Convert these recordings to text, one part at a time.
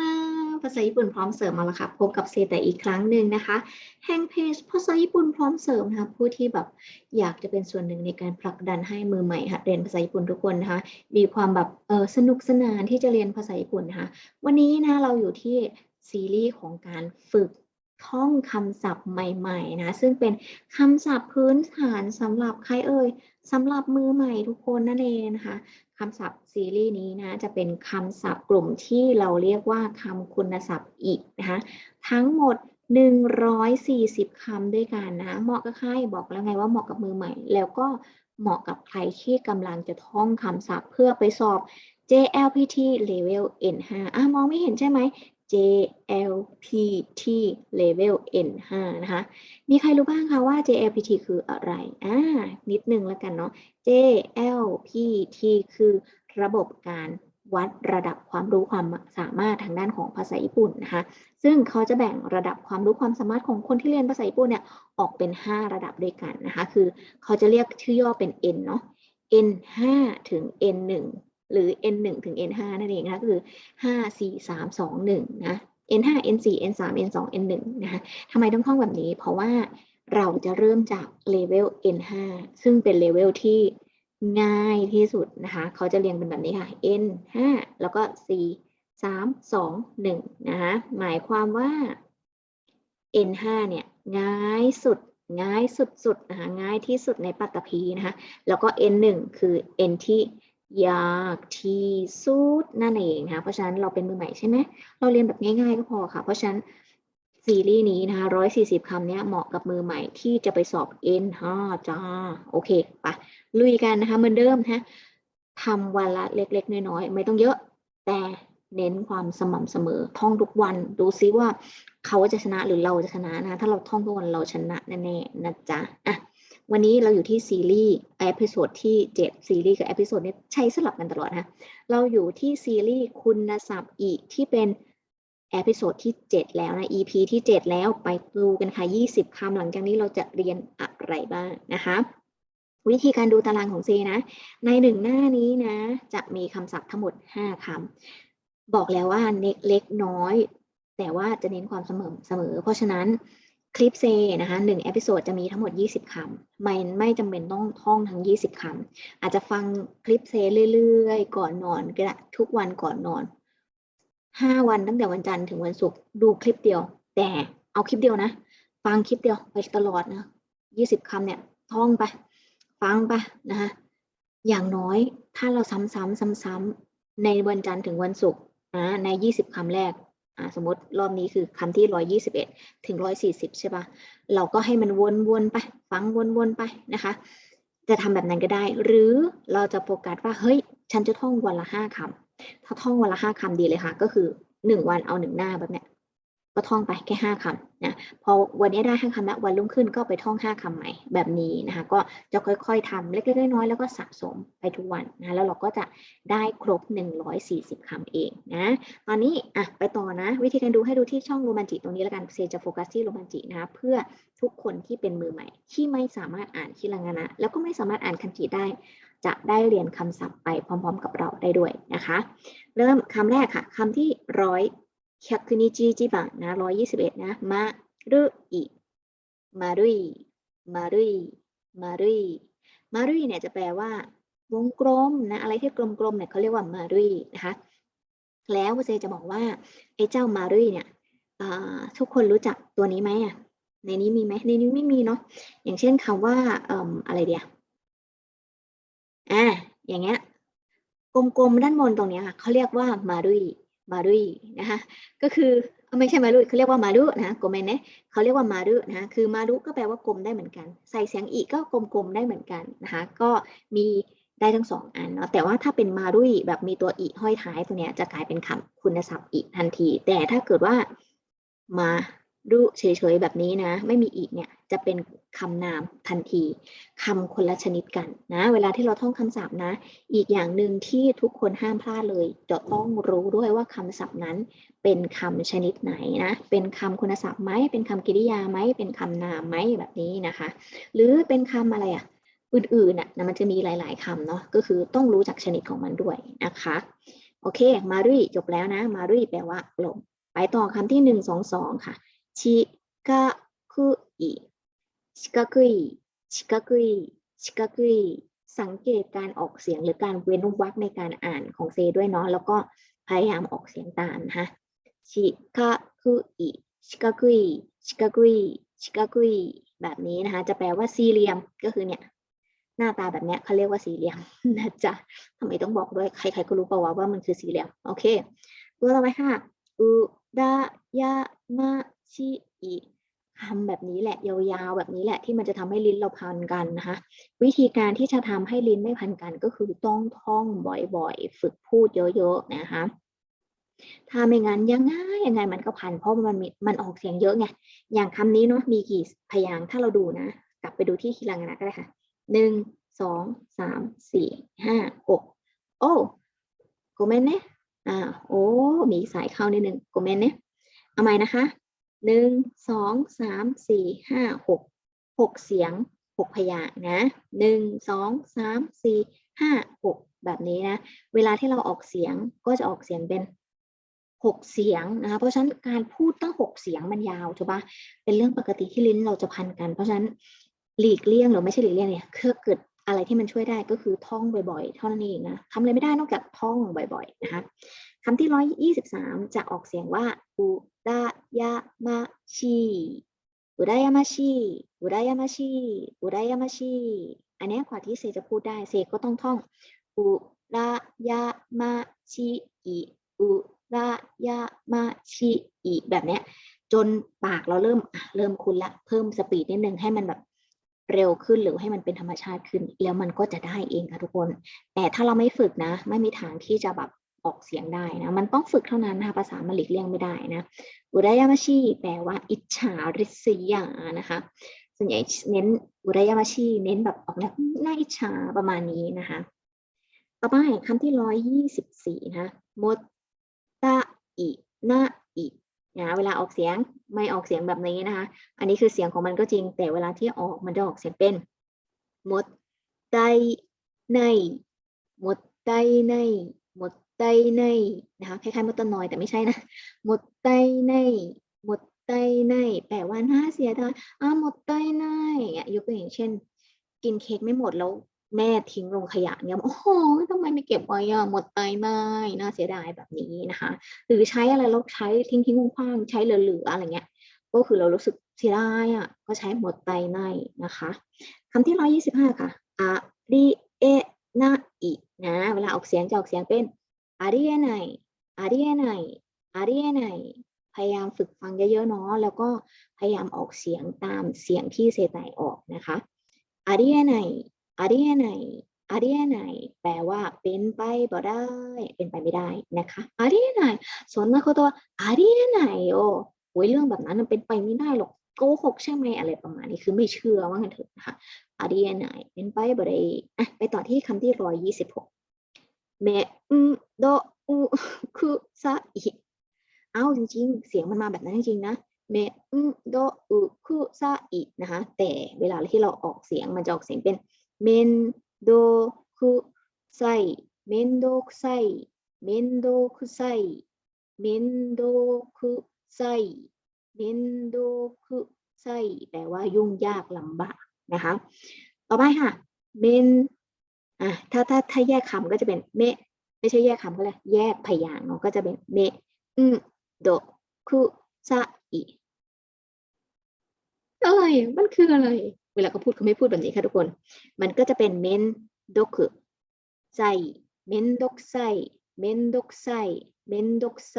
มาภาษาญี่ปุ่นพร้อมเสริมมาแล้วค่ะ พบกับเซแต่อีกครั้งหนึ่งนะคะแห่งเพจภาษาญี่ปุ่นพร้อมเสริมนะคะผู้ที่แบบอยากจะเป็นส่วนหนึ่งในการผลักดันให้มือใหม่หัดเรียนภาษาญี่ปุ่นทุกคนนะคะ มีความแบบเออสนุกสนานที่จะเรียนภาษาญี่ปุ่นนะคะ วันนี้นะเราอยู่ที่ซีรีส์ของการฝึกท่องคำศัพท์ใหม่ๆนะซึ่งเป็นคำศัพท์พื้นฐานสำหรับใครเอ่ย สำหรับมือใหม่ทุกคนนั่นเองนะคะคำศัพท์ซีรีส์นี้นะจะเป็นคำศัพท์กลุ่มที่เราเรียกว่าคำคุณศัพท์อีกนะคะทั้งหมด 140คำด้วยกันนะเหมาะกับใครบอกแล้วไงว่าเหมาะกับมือใหม่ แล้วก็เหมาะกับใครที่กำลังจะท่องคำศัพท์เพื่อไปสอบ JLPT Level N5 อะมองไม่เห็นใช่ไหม JLPT Level N5 นะคะ มีใครรู้บ้างคะว่า JLPT คืออะไร อ่า นิดนึงแล้วกันเนาะ JLPT คือระบบการวัดระดับความรู้ความสามารถทางด้านของภาษาญี่ปุ่นนะคะ ซึ่งเขาจะแบ่งระดับความรู้ความสามารถของคนที่เรียนภาษาญี่ปุ่นเนี่ย ออกเป็น 5 ระดับด้วยกันนะคะ คือเขาจะเรียกชื่อย่อเป็น N เนาะ N5 ถึง N1 หรือ N1 ถึง N5 นั่นเองนะคะคือ 5 4 3 2 1 นะ N5 N4 N3 N2 N1 นะคะทำไมต้องท่องแบบนี้ เพราะว่าเราจะเริ่มจากเลเวล N5 ซึ่งเป็นเลเวลที่ง่ายที่สุดนะคะ เขาจะเรียงเป็นแบบนี้ค่ะ N5 แล้วก็4 3 2 1 นะคะหมายความว่า N5 เนี่ยง่ายสุดง่ายสุดๆนะคะง่ายที่สุดในปัตตภีนะคะแล้วก็ N1 คือ N ที่ ยากที่สุดนั่นเองนะคะเพราะฉะนั้นเราเป็นมือใหม่ใช่ไหมเราเรียนแบบง่าย ๆ ก็พอค่ะ เพราะฉะนั้นซีรีส์นี้นะคะร้อยสี่สิบคำเนี้ยเหมาะกับมือใหม่ที่จะไปสอบ N5 จ้าโอเคไปะลุยกันนะคะเหมือนเดิมนะทำวันละเล็กๆ น้อยๆ ไม่ต้องเยอะ แต่เน้นความสม่ำเสมอ ท่องทุกวันดูซิว่าเขาจะชนะหรือเราจะชนะนะ ถ้าเราท่องทุกวันเราชนะแน่ๆนะจ๊ะอะ วันนี้เราอยู่ที่ซีรีส์เอพิโซดที่ 7 ซีรีส์กับเอพิโซดนี้ใช้สลับกันตลอดนะ เราอยู่ที่ซีรีส์คุณศัพท์อีกที่เป็นเอพิโซดที่ 7 แล้วนะ EP ที่ 7 แล้วไปดูกันค่ะ 20 คำหลังจากนี้เราจะเรียนอะไรบ้างนะคะ วิธีการดูตารางของเซนะ ในหนึ่งหน้านี้นะ จะมีคำศัพท์ทั้งหมด 5 คำ บอกแล้วว่าเน็กเล็กน้อย แต่ว่าจะเน้นความเสมอเสมอ เพราะฉะนั้น คลิปเซนะคะหนึ่งเอพิโซดจะมีทั้งหมด 20คำไม่ไม่จำเป็นต้องท่องทั้ง 20คำอาจจะฟังคลิปเซเรื่อยๆ ก่อนนอนก็ได้ทุกวันก่อนนอน 5 วันตั้งแต่วันจันทร์ถึงวันศุกร์ดูคลิปเดียว แต่เอาคลิปเดียวนะ ฟังคลิปเดียวไปตลอดนะ20คำเนี่ยท่องไป ฟังไปนะคะอย่างน้อยถ้าเราซ้ำๆซ้ำๆในวันจันทร์ถึงวันศุกร์นะใน 20คำแรก สมมติรอบนี้คือคำที่ร้อยยี่สิบเอ็ดถึงร้อยสี่สิบใช่ปะเราก็ให้มันวนๆไป ฟังวนๆไปนะคะ จะทำแบบนั้นก็ได้ หรือเราจะโฟกัสว่า เฮ้ย ฉันจะท่องวันละห้าคำถ้าท่องวันละห้าคำดีเลยค่ะ ก็คือหนึ่งวันเอาหนึ่งหน้าแบบเนี้ย ก็ท่องไปแค่ห้าคำนะพอวันนี้ได้ห้าคำแล้ววันรุ่งขึ้นก็ไปท่องห้าคำใหม่แบบนี้นะคะก็จะค่อยๆทำเล็กๆน้อยๆแล้วก็สะสมไปทุกวันนะแล้วเราก็จะได้ครบ 140คำเองนะตอนนี้อะไปต่อนะ วิธีการดูให้ดูที่ช่องโรแมนติตรงนี้แล้วกันเซจะโฟกัสที่โรแมนตินะคะเพื่อทุกคนที่เป็นมือใหม่ ที่ไม่สามารถอ่านคิรังานะ แล้วก็ไม่สามารถอ่านคันจิได้ จะได้เรียนคำศัพท์ไปพร้อม ๆ กับเราได้ด้วยนะคะ เริ่มคำแรกค่ะคำที่ ร้อย100นิจิจิบังนะร้อยยี่สิบเอ็ดนะมารุอิมารุยมารุยมารุยมารุยเนี่ยจะแปลว่าวงกลมนะอะไรที่กลมๆเนี่ยเขาเรียกว่ามารุยนะคะแล้วเซจะบอกว่าไอ้เจ้ามารุยเนี่ยทุกคนรู้จักตัวนี้ไหมอะในนี้มีไหมในนี้ไม่มีเนาะอย่างเช่นคำว่าอะไรเดียอ่าอย่างเงี้ยกลมๆด้านบนตรงนี้ค่ะเขาเรียกว่ามารุย มารุยนะคะก็คือไม่ใช่มารุยเขาเรียกว่ามารุนะโกเมนเนะเขาเรียกว่ามารุนะคะคือมารุก็แปลว่ากลมได้เหมือนกัน ใส่เสียงอีกก็กลมๆได้เหมือนกันนะคะก็มีได้ทั้งสองอันเนาะแต่ว่าถ้าเป็นมารุยแบบมีตัวอีห้อยท้ายตัวเนี้ยจะกลายเป็นคำคุณศัพท์อีทันที แต่ถ้าเกิดว่ามา รุเฉยๆแบบนี้นะ ไม่มีอีกเนี่ยจะเป็นคำนามทันทีคำคนละชนิดกันนะ เวลาที่เราท่องคำศัพท์นะ อีกอย่างหนึ่งที่ทุกคนห้ามพลาดเลย จะต้องรู้ด้วยว่าคำศัพท์นั้น เป็นคำชนิดไหนนะ เป็นคำคุณศัพท์ไหมเป็นคำกริยาไหมเป็นคำนามไหมแบบนี้นะคะ หรือเป็นคำอะไรอะอื่นๆน่ะมันจะมีหลาย ๆคำเนาะก็คือต้องรู้จักชนิดของมันด้วยนะคะ โอเคมารุยจบแล้วนะ มารุยแปลว่าลมไปต่อคำที่หนึ่งสองสองค่ะ ชิกะคุอิชิกะคุอิชิกะคุอิชิกะคุอิสังเกตการออกเสียงหรือการเว้นวรรคในการอ่านของเซด้วยเนาะแล้วก็พยายามออกเสียงตามนะคะชิกะคุอิชิกะคุอิชิกะคุอิชิกะคุอิแบบนี้นะคะจะแปลว่าสี่เหลี่ยมก็คือเนี่ยหน้าตาแบบเนี้ยเขาเรียกว่าสี่เหลี่ยมนะจ๊ะทำไมต้องบอกด้วยใครๆก็รู้เปล่าวว่ามันคือสี่เหลี่ยมโอเคตัวต่อไปค่ะอุดายามะ ชิอิคำแบบนี้แหละยาวๆแบบนี้แหละที่มันจะทำให้ลิ้นเราพันกันนะคะวิธีการที่จะทำให้ลิ้นไม่พันกันก็คือต้องท่องบ่อยๆ ฝึกพูดเยอะๆนะคะถ้าไม่งั้นยังไงยังไงมันก็พันเพราะมันม,มันออกเสียงเยอะไงอย่างคำนี้เนาะมีกี่พยางค์ถ้าเราดูนะ กลับไปดูที่คีรังนะก็ได้ค่ะหนึ่งสองสามสี่ห้าหกโอ้โกเมนเนะอ่าโอ้มีสายเข้านิดนึงโกเมนเนะเอาใหม่นะคะ หนึ่งสองสามสี่ห้าหกหกเสียงหกพยางนะหนึ่งสองสามสี่ห้าหกแบบนี้นะ เวลาที่เราออกเสียงก็จะออกเสียงเป็นหกเสียงนะคะ เพราะฉะนั้นการพูดตั้งหกเสียงมันยาวถูกปะเป็นเรื่องปกติที่ลิ้นเราจะพันกัน เพราะฉะนั้นหลีกเลี่ยงหรือไม่ใช่หลีกเลี่ยงเนี่ยคือเกิด อะไรที่มันช่วยได้ก็คือท่องบ่อยๆ เท่านั้นเองนะทำอะไรไม่ได้นอกจากท่องบ่อยๆนะคะคำที่ร้อยยี่สิบสามจะออกเสียงว่าอุดายามาชิอุดายามาชิอุดายามาชิอุดายามาชิอันนี้กว่าที่เซจะพูดได้เซก็ต้องท่องอุรายามาชิอิอุรายามาชิอิแบบเนี้ยจนปากเราเริ่มเริ่มคุ้นละเพิ่มสปีดนิดนึงให้มันแบบ เร็วขึ้นหรือให้มันเป็นธรรมชาติขึ้น แล้วมันก็จะได้เองค่ะทุกคน แต่ถ้าเราไม่ฝึกนะ ไม่มีทางที่จะแบบออกเสียงได้นะมันต้องฝึกเท่านั้นนะคะภาษามันหลีกเลี่ยงไม่ได้นะอุรายามาชิแปลว่า อิจฉาริษยานะคะส่วนใหญ่เน้นอุรายามาชิเน้นแบบออกแนวน่าอิจฉาประมาณนี้นะคะ ต่อไปคำที่ร้อยยี่สิบสี่นะโมตะอินา นะเวลาออกเสียงไม่ออกเสียงแบบนี้นะคะ อันนี้คือเสียงของมันก็จริง แต่เวลาที่ออกมันจะออกเสียงเป็นหมดไตในหมดไตในหมดไตในนะคะคล้ายๆมดตะนอยแต่ไม่ใช่นะหมดไตในหมดไตในแปลว่าน่าเสียดายอ่าหมดไตในอะยกตัวอย่างเช่น กินเค้กไม่หมดแล้ว แม่ทิ้งลงขยะเนี่ยโอ้โหทำไมไม่เก็บไว้อะหมดไตในน่าเสียดายแบบนี้นะคะ หรือใช้อะไรล้วใช้ทิ้งทิ้งคว้างใช้เหลือๆอะไรเงี้ย ก็คือเรารู้สึกเสียดายอะก็ใช้หมดไตในนะคะคำที่ร้อยยี่สิบห้าค่ะอาริเอนาอินะเวลาออกเสียงจะออกเสียงเป็นอาริเอไนอาริเอไนอาริเอไนพยายามฝึกฟังเยอะๆเนาะแล้วก็พยายามออกเสียงตามเสียงที่เซไตออกนะคะอาริเอไน อาเรียไหนอาเรียไหนแปลว่าเป็นไปบ่ได้ เป็นไปไม่ได้นะคะอาเรียไหนสนมาเขาตัวอาเรียไหนโอ้โยเรื่องแบบนั้นมันเป็นไปไม่ได้หรอกโกหกใช่ไหมอะไรประมาณนี้คือไม่เชื่อว่างันเถอะนะคะอาเรียไหนเป็นไปบ่ได้อะไปต่อที่คำที่ร้อยยี่สิบหกเมอุโดอุคุซาอิเอ้าจริงๆ เสียงมันมาแบบนั้นจริงๆนะเมอุโดอุคุซาอินะคะแต่เวลาที่เราออกเสียงมันจะออกเสียงเป็น เมนโดคุไซเมนโดคุไซเมนโดคุไซเมนโดคไซเมนโดคไซแปลว่ายุ่งยากลำบากนะคะ ต่อไปค่ะ เมนอะถ้าถ้าถ้าแยกคำก็จะเป็นเมไม่ใช่แยกคำก็เลยแยกพยางค์เนาะก็จะเป็นเมอุโดคุซาอิอะไรมันคืออะไร เวลาเขาพูดเขาไม่พูดแบบนี้ค่ะทุกคน มันก็จะเป็นเมนดคุไซเมนดกไซเมนดกไซเมนดกไซ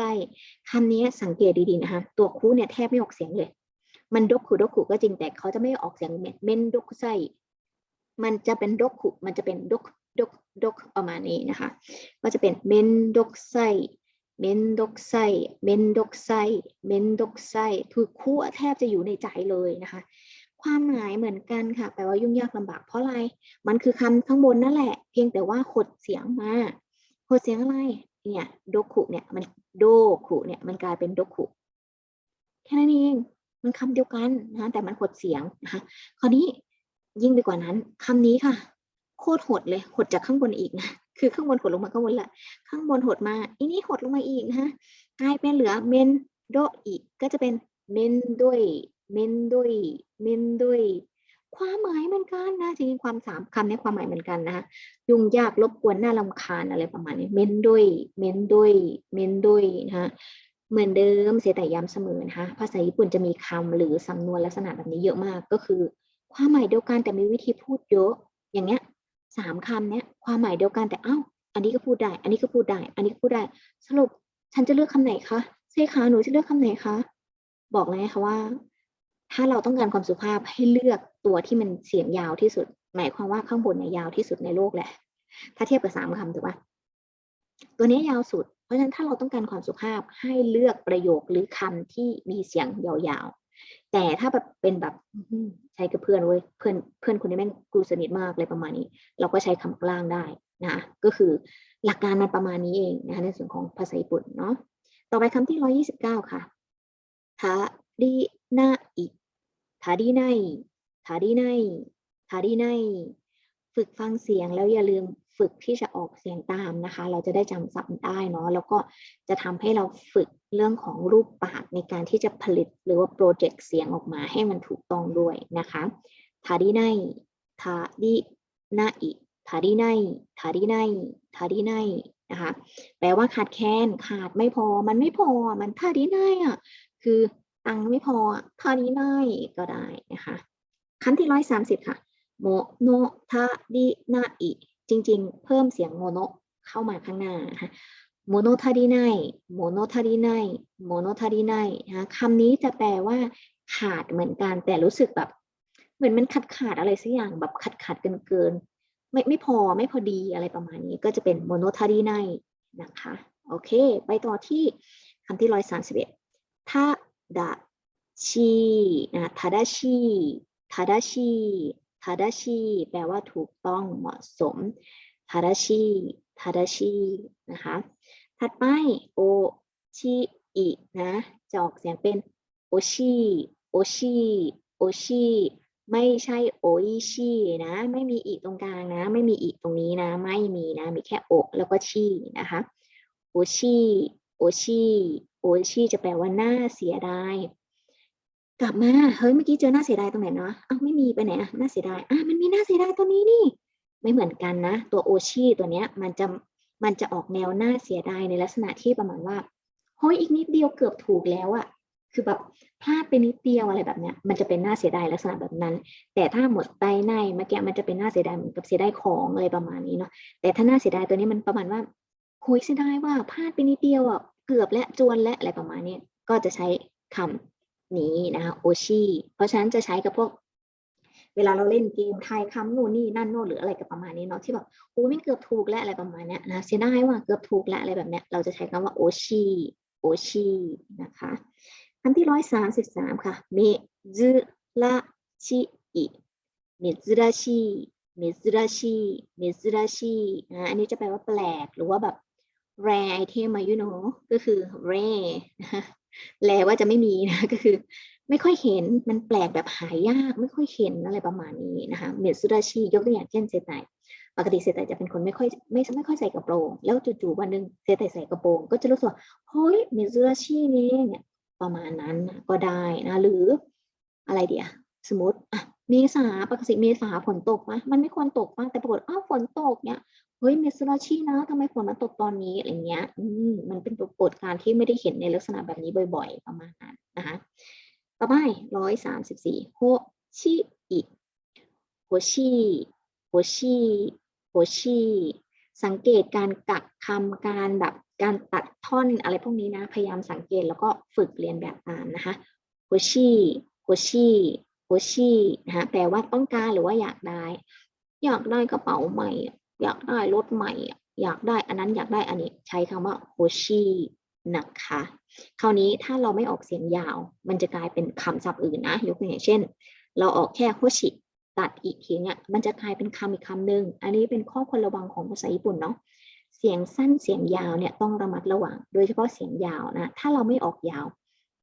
คำนี้สังเกตดีๆนะคะตัวคูเนี่ยแทบไม่ออกเสียงเลย มันดกคุดกคุก็จริงแต่เขาจะไม่ออกเสียงเมนดกไซมันจะเป็นดกคุมันจะเป็นดกดกดกประมาณนี้นะคะ ก็จะเป็นเมนดกไซเมนดกไซเมนดกไซเมนดกไซคือคู่แทบจะอยู่ในใจเลยนะคะ ความหมายเหมือนกันค่ะ แปลว่ายุ่งยากลำบากเพราะอะไร มันคือคำข้างบนนั่นแหละ เพียงแต่ว่าขดเสียงมาขดเสียงอะไร เนี่ยโดกขุเนี่ยมันโดขุเนี่ยมันกลายเป็นโดกขุแค่นั้นเอง มันคำเดียวกันนะแต่มันขดเสียงนะคะคราวนี้ยิ่งไปกว่านั้นคำนี้ค่ะ โคตรหดเลยหดจากข้างบนอีกนะคือข้างบนหดลงมาข้างบนละข้างบนหดมาอีนี้หดลงมาอีกนะคะกลายเป็นเหลือเมนโดอีกก็จะเป็นเมนด้วย เมนด้วยเมนด้วยความหมายเหมือนกันนะจริงๆความสามคำนี้ความหมายเหมือนกันนะยุ่งยากรบกวนน่ารำคาญอะไรประมาณนี้ เมนด้วยเมนด้วยเมนด้วยนะคะเหมือนเดิมเสียแต่ย้ำเสมอนะคะภาษาญี่ปุ่นจะมีคำหรือสำนวนลักษณะแบบนี้เยอะมากก็คือ ความหมายเดียวกันแต่มีวิธีพูดเยอะอย่างเงี้ยสามคำเนี้ยความหมายเดียวกันแต่เอ้าอันนี้ก็พูดได้ อันนี้ก็พูดได้ อันนี้ก็พูดได้ สรุปฉันจะเลือกคำไหนคะเซคะหนูจะเลือกคำไหนคะ บอกเลยนะคะว่า ถ้าเราต้องการความสุภาพให้เลือกตัวที่มันเสียงยาวที่สุด หมายความว่าข้างบนเนี่ยยาวที่สุดในโลกแหละ ถ้าเทียบกับสามคำถูกปะตัวนี้ยาวสุด เพราะฉะนั้นถ้าเราต้องการความสุภาพให้เลือกประโยคหรือคำที่มีเสียงยาวๆ แต่ถ้าแบบเป็นแบบใช้กับเพื่อนเว้ยเพื่อนเพื่อนคนนี้แม่งกูสนิทมากเลยประมาณนี้ เราก็ใช้คำกลางได้นะก็คือหลักการมันประมาณนี้เองนะคะในส่วนของภาษาญี่ปุ่นเนาะต่อไปคำที่ร้อยี่สิบเก้าค่ะทารินาอิาริไนทาริไนทาริไนฝึกฟังเสียงแล้วอย่าลืมฝึกที่จะออกเสียงตามนะคะ เราจะได้จำศัพท์ได้เนาะแล้วก็จะทำให้เราฝึกเรื่องของรูปปากในการที่จะผลิตหรือว่าโปรเจกต์เสียงออกมาให้มันถูกต้องด้วยนะคะทาริไนทารินาอิทาริไนทาริไนทาริไนนะคะแปลว่าขาดแคลนขาดไม่พอมันไม่พอมันทาริไนอะคือ ตังไม่พออะทาริไนก็ได้นะคะคำที่ร้อยสามสิบค่ะโมโนทารินาอิจริง ๆ เพิ่มเสียงโมโนเข้ามาข้างหน้านะคะโมโนทาริไนโมโนทาริไนโมโนทาริไนนะคะคำนี้จะแปลว่า ขาดเหมือนกันแต่รู้สึกแบบ เหมือนมันขาดขาดอะไรสักอย่างแบบขาดขาดเกินเกินๆไม่ไม่พอไม่พอดีอะไรประมาณนี้ก็จะเป็นโมโนทาริไนนะคะ โอเค ไปต่อที่คำที่ร้อยสามสิบเอ็ดทา ดาชีนะทาดาชีทาดาชีทาดาชีแปลว่าถูกต้องเหมาะสมทาดาชีทาดาชีนะคะ ถัดไปโอชิอินะจะออกเสียงเป็นโอชิโอชิโอชิไม่ใช่โออิชินะ ไม่มีอีตรงกลางนะ ไม่มีอีตรงนี้นะ ไม่มีนะ มีแค่โอแล้วก็ชินะคะโอชิโอชิ โอชิจะแปลว่าน่าเสียดาย กลับมาเฮ้ยเมื่อกี้เจอหน้าเสียดายตรงไหนเนาะอ้าวไม่มีไปไหนอะน่าเสียดายอะมันมีหน่าเสียดายตัวนี้นี่ ไม่เหมือนกันนะ ตัวโอชิตัวเนี้ยมันจะมันจะออกแนวหน่าเสียดายในลักษณะที่ประมาณว่าเฮ้ยอีกนิดเดียวเกือบถูกแล้วอะคือแบบพลาดไปนิดเดียวอะไรแบบเนี้ยมันจะเป็นหน่าเสียดายลักษณะแบบนั้น แต่ถ้าหมดไตในเมื่อกี้มันจะเป็นหน่าเสียดายเหมือนกับเสียดายของอะไรประมาณนี้เนาะแต่ถ้าหน่าเสียดายตัวนี้มันประมาณว่าโหยเสียดายว่าพลาดไปนิดเดียวอะ กือบและจวนและอะไรประมาณนี้ก็จะใช้คำนี้นะคะโอชิเพราะฉะนั้นจะใช้กับพวก เวลาเราเล่นเกมทายคำนู่นนี่นั่นโน่นหรืออะไรกับประมาณนี้เนาะที่แบบโอ้ไม่เกือบถูกและอะไรประมาณนี้นะเสียดายว่าเกือบถูกและอะไรแบบเนี้ยเราจะใช้คำว่าโอชิโอชินะคะคำที่ร้อยสามสิบสามค่ะเมซึราชิอิเมซึราชิเมซึราชิเมซึราชินะอันนี้จะแปลว่าแปลกหรือว่าแบบ rare item มา you know ก็คือ rare นะคะแลว่าจะไม่มีนะก็คือ ไม่ค่อยเห็นมันแปลกแบบหายาก ไม่ค่อยเห็นอะไรประมาณนี้นะคะเมซุราชิยกตัวอย่างเช่นเซตไตปกติเซตไตจะเป็นคนไม่ค่อยไม่ไม่ค่อยใส่กระโปรง แล้วจู่ๆวันหนึ่งเซตไตใส่กระโปรง ก็จะรู้สึกว่าเฮ้ยเมซุราชินี่เนี่ยประมาณนั้นก็ได้นะหรืออะไรเดียสมมติอะเมษาปกติเมษาฝนตกปะมันไม่ควรตกปะแต่ปรากฏอ้าวฝนตกเนี่ย เฮ้ยเมสราชีนะทำไมฝนมันตกตอนนี้อะไรเงี้ยอืมมันเป็นปรากฏการณ์ที่ไม่ได้เห็นในลักษณะแบบนี้บ่อย ๆ ประมาณนั้นนะคะต่อไปร้อยสามสิบสี่โฮชิอิโฮชิโฮชิโฮชิสังเกตการกักคำการแบบการตัดท่อนอะไรพวกนี้นะ พยายามสังเกตแล้วก็ฝึกเรียนแบบตามนะคะโฮชิโฮชิโฮชินะคะแปลว่าต้องการหรือว่าอยากได้ อยากได้กระเป๋าใหม่ อยากได้รถใหม่ อยากได้อันนั้นอยากได้อันนี้ใช้คำว่าโฮชินะคะคราวนี้ถ้าเราไม่ออกเสียงยาว มันจะกลายเป็นคำศัพท์อื่นนะ ยกตัวอย่างเช่น เราออกแค่โฮชิตัดอีกทีเนี่ยมันจะกลายเป็นคำอีกคำหนึ่งอันนี้เป็นข้อควรระวังของภาษาญี่ปุ่นเนาะเสียงสั้นเสียงยาวเนี่ยต้องระมัดระวัง โดยเฉพาะเสียงยาวนะถ้าเราไม่ออกยาว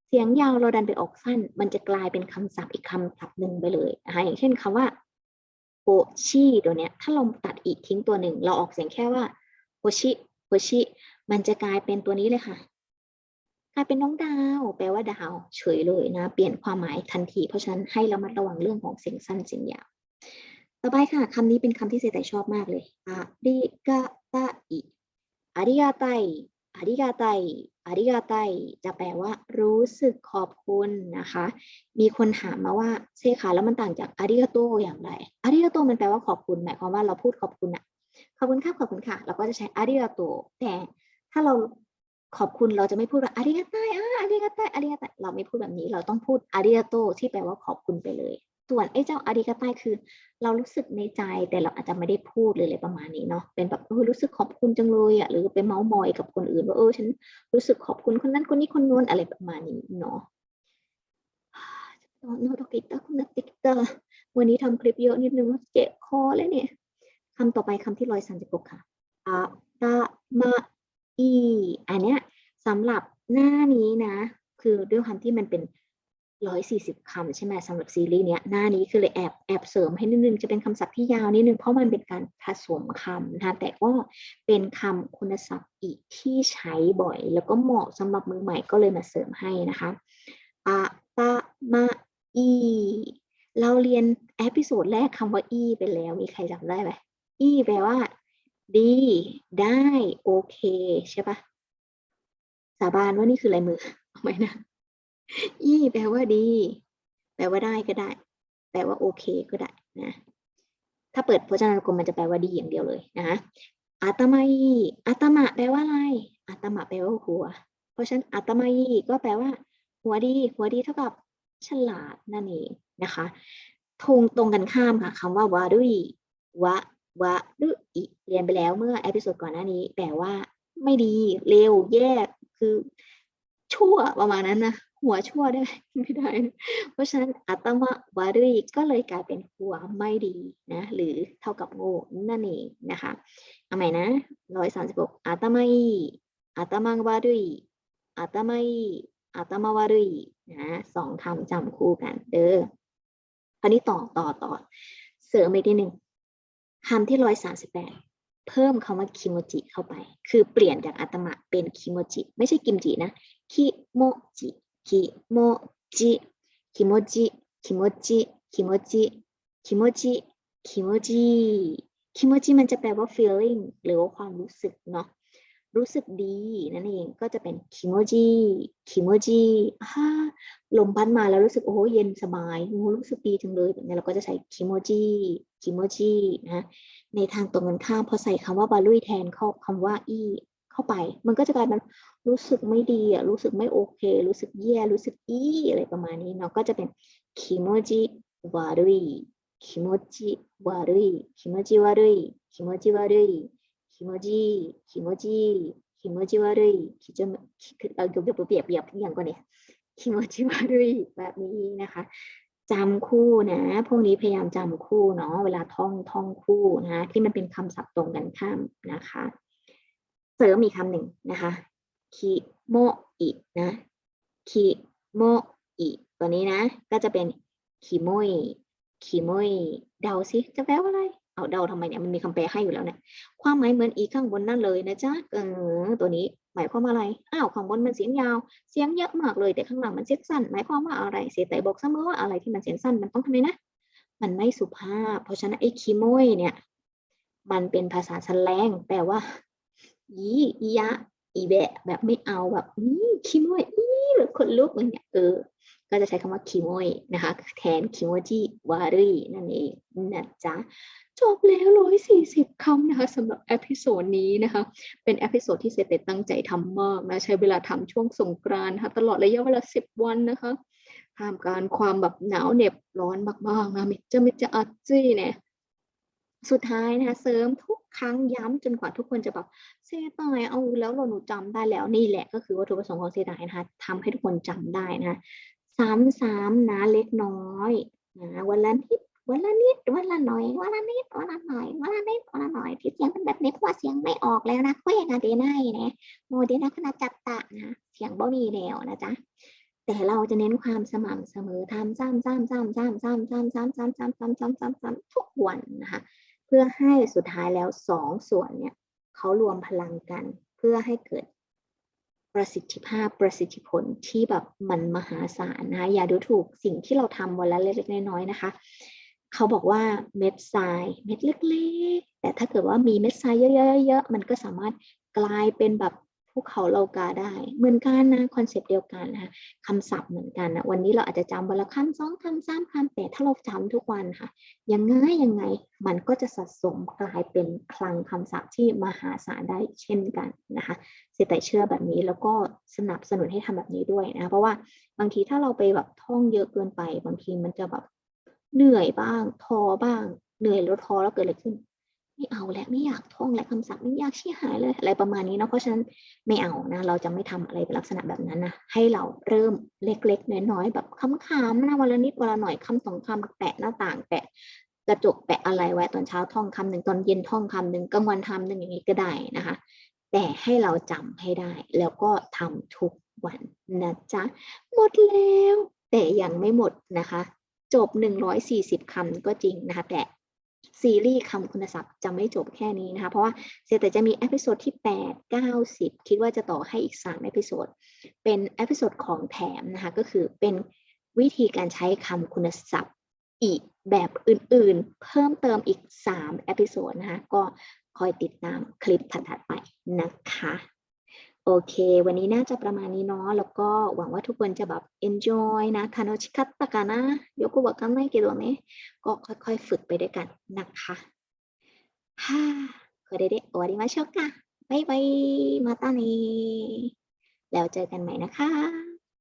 เสียงยาวเราดันไปออกสั้น มันจะกลายเป็นคำศัพท์อีกคำศัพท์หนึ่งไปเลยนะคะอย่างเช่นคำว่า โอชิตัวเนี้ย ถ้าเราตัดอีกทิ้งตัวหนึ่ง เราออกเสียงแค่ว่าโฮชิโฮชิมันจะกลายเป็นตัวนี้เลยค่ะ กลายเป็นน้องดาว แปลว่าดาวเฉยเลยนะ เปลี่ยนความหมายทันที เพราะฉะนั้นให้เรามาระวังเรื่องของเสียงสั้นเสียงยาว ต่อไปค่ะคำนี้เป็นคำที่เซไตชอบมากเลยอาริกาไตอิอาริกาไตอาริกาไตอาริกาไตจะแปลว่า รู้สึกขอบคุณนะคะ มีคนถามมาว่าเซคะแล้วมันต่างจากอาริกาโตอย่างไรอาริกาโตมันแปลว่าขอบคุณหมายความว่าเราพูดขอบคุณอะขอบคุณครับขอบคุณค่ะ เราก็จะใช้อาริกาโตแต่ถ้าเราขอบคุณเราจะไม่พูดว่าอาริกาไตอาอาริกาไตอาริกาไตเราไม่พูดแบบนี้ เราต้องพูดอาริกาโตที่แปลว่าขอบคุณไปเลย ส่วนไอ้เจ้าอาริกาไตคือ เรารู้สึกในใจแต่เราอาจจะไม่ได้พูดเลยอะไรประมาณนี้เนาะเป็นแบบเออรู้สึกขอบคุณจังเลยอะหรือไปเมาส์มอยกับคนอื่นว่าเออฉันรู้สึกขอบคุณคนนั้นคนนี้คนนู้นอะไรประมาณนี้เนาะโนโตกิตะคุณติกเตะวันนี้ทำคลิปเยอะนิดนึงเจ็บคอแล้วเนี่ยคำต่อไปคำที่ร้อยสามสิบหกค่ะอะตะมาอีอันเนี้ยสำหรับหน้านี้นะ คือด้วยความที่มันเป็น ร้อยสี่สิบคำใช่ไหมสำหรับซีรีส์เนี้ยหน้านี้คือเลยแอบแอบเสริมให้นิดนึงจะเป็นคำศัพท์ที่ยาวนิดนึงเพราะมันเป็นการผสมคำนะคะแต่ก็เป็นคำคุณศัพท์อีกที่ใช้บ่อย แล้วก็เหมาะสำหรับมือใหม่ก็เลยมาเสริมให้นะคะอะตะมาอีเราเรียนเอพิโซดแรกคำว่าอีไปแล้วมีใครจำได้ไหมอีแปลว่า ดี ได้โอเคใช่ปะสาบานว่านี่คือลายมือเอาไหมนะ อีแปลว่าดี แปลว่าได้ก็ได้ แปลว่าโอเคก็ได้นะ ถ้าเปิดพจนานุกรมมันจะแปลว่าดีอย่างเดียวเลยนะคะอาตมาอีอาตมะแปลว่าอะไรอาตมะแปลว่าหัว เพราะฉะนั้นอาตมาอีก็แปลว่า หัวดี หัวดีเท่ากับฉลาดนั่นเองนะคะทงตรงกันข้ามค่ะคำว่าวาดุยวะวะดุอิเรียนไปแล้วเมื่อเอพิโซดก่อนหน้านี้ แปลว่า ไม่ดีเลวแย่คือชั่วประมาณนั้นนะ หัวชั่วได้ไม่ได้นะเพราะฉะนั้นอัตมะวาดุยก็เลยกลายเป็นหัวไม่ดีนะหรือเท่ากับโง่นั่นเองนะคะเอาใหม่นะร้อยสามสิบหกอัตมาอีอัตมังวาดุยอัตมาอีอัตมาวารุยนะสองคำจำคู่กัน เด้อคราวนี้ต่อต่อต่อเสริมอีกนิดหนึ่งคำที่ร้อยสามสิบแปดเพิ่มคำว่าคิโมจิเข้าไป คือเปลี่ยนจากอัตมะเป็นคิโมจิ ไม่ใช่กิมจินะคิโมจิ คิโมจิคิโมจิคิโมจิคิโมจิคิโมจิคิโมจิคิโมจิมันจะแปลว่า feeling หรือว่าความรู้สึกเนาะรู้สึกดีนั่นเองก็จะเป็นคิโมจิคิโมจิฮ่าลมพัดมาแล้วรู้สึกโอ้เย็นสบายโอ้รู้สึกดีจังเลยแบบนี้เราก็จะใช้คิโมจิคิโมจินะในทางตรงกันข้ามพอใส่คำว่าบาลุยแทนเข้าคำว่าอี เข้าไป มันก็จะกลายเป็นรู้สึกไม่ดีอะรู้สึกไม่โอเค รู้สึกแย่รู้สึกอีอะไรประมาณนี้เนาะก็จะเป็นคิโมจิวารุยคิโมจิวารุยคิโมจิวารุยคิโมจิวารุยคิโมจิคิโมจิคิโมจิวารุยคิจมเอาเบียบเบียบเบียบอย่างก่อนเนี่ยคิโมจิวารุยแบบนี้นะคะจำคู่นะ พวกนี้พยายามจำคู่เนาะ เวลาท่องท่องคู่นะที่มันเป็นคำศัพท์ตรงกันข้ามนะคะ เสริมอีกคำหนึ่งนะคะคิโมอินะคิโมอิตัวนี้นะ ก็จะเป็นคิโมยคิโมยเดาสิจะแปลว่าอะไร เอาเดาทำไมเนี่ยมันมีคำแปลให้อยู่แล้วเนี่ยความหมายเหมือนอีข้างบนนั่นเลยนะจ๊ะเออตัวนี้หมายความว่าอะไรอ้าวข้างบนมันเสียงยาวเสียงเยอะมากเลย แต่ข้างหลังมันเสียงสั้น หมายความว่าอะไรเสียแต่บอกเสมอว่าอะไรที่มันเสียงสั้นมันต้องทำไมนะมันไม่สุภาพ เพราะฉะนั้นไอ้คีโมยเนี่ย มันเป็นภาษาแสลงแปลว่า อีอียะ อีแบะ แบบไม่เอาแบบอีคีโมยอีแบบคนลุกอะไรเงี้ยเออ ก็จะใช้คำว่าคิโมยนะคะ แทนคิโมจิวารีนั่นเองนะจ๊ะจบแล้วร้อยสี่สิบคำนะคะสำหรับเอพิโซดนี้นะคะ เป็นเอพิโซดที่เซเตตั้งใจทำมากนะ ใช้เวลาทำช่วงสงกรานต์นะคะตลอดระยะเวลาสิบวันนะคะท่ามกลารความแบบหนาวเหน็บร้อนมากๆนะมิจจะมิจะอัดจี้เนี่ย สุดท้ายนะคะเสริมทุก ครั้งย้ำจนกว่าทุกคนจะแบบเซตายเอาแล้วเราหนูจำได้แล้วนี่แหละ ก็คือวัตถุประสงค์ของเซตายนะคะทำให้ทุกคนจำได้นะซ้ำๆนะเล็กน้อยนะวันละนิดวันละนิดวันละหน่อยวันละนิดวันละหน่อยวันละนิดวันละหน่อยที่เสียงเป็นแบบนี้เพราะว่าเสียงไม่ออกแล้วนะคุยกันเดนายนะโมเดนะคณะจัตตะนะเสียงบ่มีแล้วนะจ๊ะแต่เราจะเน้นความสม่ำเสมอทำซ้ำซ้ำซ้ำซ้ำซ้ำซ้ำซ้ำซ้ำซ้ำซ้ำซ้ำซ้ำซ้ำทุกวันนะคะ เพื่อให้สุดท้ายแล้วสองส่วนเนี่ยเขารวมพลังกันเพื่อให้เกิดประสิทธิภาพประสิทธิผลที่แบบมันมหาศาลนะคะอย่าดูถูกสิ่งที่เราทำวันละเล็กๆน้อยๆนะคะ เขาบอกว่าเม็ดทรายเม็ดเล็กๆ แต่ถ้าเกิดว่ามีเม็ดทรายเยอะๆๆมันก็สามารถกลายเป็นแบบ ภูเขาโลกาได้ เหมือนกันนะคอนเซปต์เดียวกันนะคะคำศัพท์เหมือนกันนะวันนี้เราอาจจะจำวันละคำสองคำสามคำแต่ถ้าเราจำทุกวันค่ะยังไงยังไงมันก็จะสะสมกลายเป็นคลังคำศัพท์ที่มหาศาลได้เช่นกันนะคะเสียแต่เชื่อแบบนี้แล้วก็สนับสนุนให้ทำแบบนี้ด้วยนะเพราะว่าบางทีถ้าเราไปแบบท่องเยอะเกินไป บางทีมันจะแบบเหนื่อยบ้างท้อบ้างเหนื่อยแล้วท้อแล้วเกิดอะไรขึ้น ไม่เอาแล้วไม่อยากท่องและคำศัพท์ไม่อยากชี้หายเลยอะไรประมาณนี้เนาะเพราะฉะนั้นไม่เอานะเราจะไม่ทำอะไรเป็นลักษณะแบบนั้นนะให้เราเริ่มเล็กๆน้อยๆแบบคำๆนะวันละนิดวันละหน่อยคำสองคำแปะหน้าต่างแปะกระจกแปะอะไรไว้ตอนเช้าท่องคำหนึ่งตอนเย็นท่องคำหนึ่งกลางวันทำหนึ่งอย่างนี้ก็ได้นะคะ แต่ให้เราจำให้ได้ แล้วก็ทำทุกวันนะจ๊ะหมดแล้ว แต่ยังไม่หมดนะคะ จบ 140คำก็จริงนะคะแต่ ซีรีส์คำคุณศัพท์จะไม่จบแค่นี้นะคะ เพราะว่าเซแต่จะมีเอพิโซดที่ 8 9 10 คิดว่าจะต่อให้อีก 3 เอพิโซด เป็นเอพิโซดของแถมนะคะ ก็คือเป็นวิธีการใช้คำคุณศัพท์อีกแบบอื่นๆ เพิ่มเติมอีก 3 เอพิโซดนะคะ ก็คอยติดตามคลิปถัดๆไปนะคะ โอเค วันนี้น่าจะประมาณนี้เนาะ แล้วก็หวังว่าทุกคนจะแบบ enjoy นะทานชิคัตตะกันนะยกวากันไม่เกี่ยวนี้ก็ค่อยๆ ฝึกไปด้วยกันนะคะฮ่าこれで終わりましょうかバイバイまたねแล้วเจอกันใหม่นะคะ